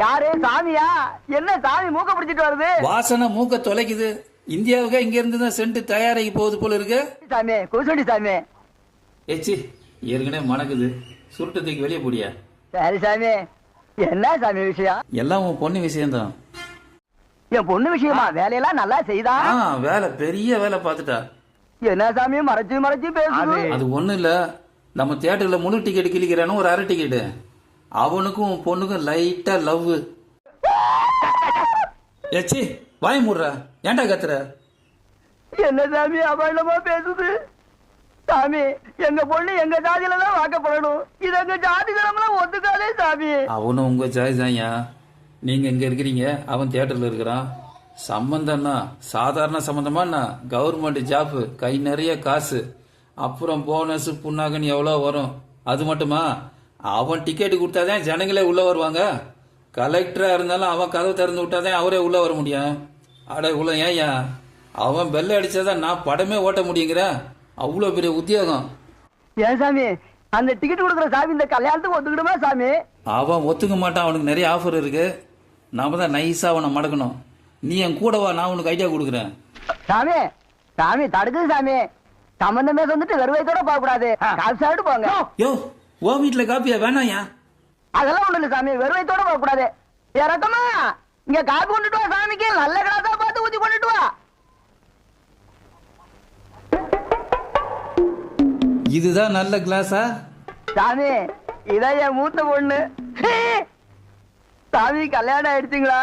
யாரு சாமியா? என்ன சாமி மூக்க பிடிச்சிட்டு வருது? வாசனை மூக்க தொலைக்குது. இந்தியாவுக்கு இங்க இருந்து தான் சென்ட் தயாராகி போகுது போல இருக்கு. சாமி குசுண்டி சாமி. ஏச்சி ஏற்கனவே மணக்குது. சுருட்டு தூக்கி வெளியே போடியா? சரி சாமி. என்ன சாமி விஷயம்? எல்லாம் உன் பொண்ணு விஷயம்தான். என் பொண்ணு விஷயமா? வேலையெல்லாம் நல்லா செய்தா? ஆ வேலை பெரிய வேலை பார்த்துட்டா. என்ன சாமி மறைச்சு மறைச்சு பேசுது? அது ஒண்ணும் இல்ல. நம்ம தியேட்டர்ல முழு டிக்கெட் கிழிக்கிறானு ஒரு அரை டிக்கெட்டு அவனுக்கும் உன் பொண்ணுக்கும் லைட்டா லவ் ஏச்சி வாய் மூடுற. ஏன்டா கத்துற? என்ன சாமி அபாண்டமா பேசுது. சாமி எங்க பொண்ணு எங்க ஜாதியில தான் வாக்கப்படணும். இது எங்க ஜாதி கிழமெல்லாம் ஒத்துக்காதே சாமி. அவனும் உங்க சாய்ஸ் தான்யா நீங்க இங்க இருக்கிறீங்க அவன் தியேட்டர்ல இருக்கிறான். சம்பந்தம்னா சாதாரண சம்பந்தமாண்ணா கவர்மெண்ட் ஜாப் கை நிறைய காசு. அப்புறம் போனஸ் புண்ணாகன்னு எவ்வளோ வரும்? அது மட்டுமா? அவன் டிக்கெட் கொடுத்தாதான் ஜனங்களே உள்ள வருவாங்க. கலெக்டரா இருந்தாலும் அவன் கதவு திறந்து விட்டாதான் அவரே உள்ள வர முடியும். அட உள்ள ஏன்யா அவன் பெல்ல அடிச்சாதான் நான் படமே ஓட்ட முடியுங்கிற? அவ்வளோ பெரிய உத்தியோகம். ஏன் சாமி? அந்த டிக்கெட் கொடுக்குற சாமி இந்த கல்யாணத்துக்கு ஒத்துக்கிடுமா சாமி? அவன் ஒத்துக்க மாட்டான் அவனுக்கு நிறைய ஆஃபர் இருக்கு. நாம தான் நைஸா அவனை மடக்கணும். நீ என் கூட வா நான் உனக்கு ஐடியா கொடுக்குறேன். சாமி சாமி தடுக்குது சாமி. சம்பந்தமே வந்துட்டு வெறுவைத்தோட போக கூடாது காசு சாப்பிட்டு போங்க. யோ ஓ வீட்டுல காப்பியா வேணாயா? அதெல்லாம் ஒண்ணு இல்ல சாமி வெறுவைத்தோட போக கூடாது இறக்கமா. இங்க காப்பி கொண்டுட்டு வா சாமிக்கு நல்ல கிளாஸா பார்த்து ஊத்தி கொண்டுட்டு வா. இதுதான் நல்ல கிளாஸா? சாமி இதான் என் மூத்த பொண்ணு. சாமி கல்யாணம் ஆயிடுச்சுங்களா?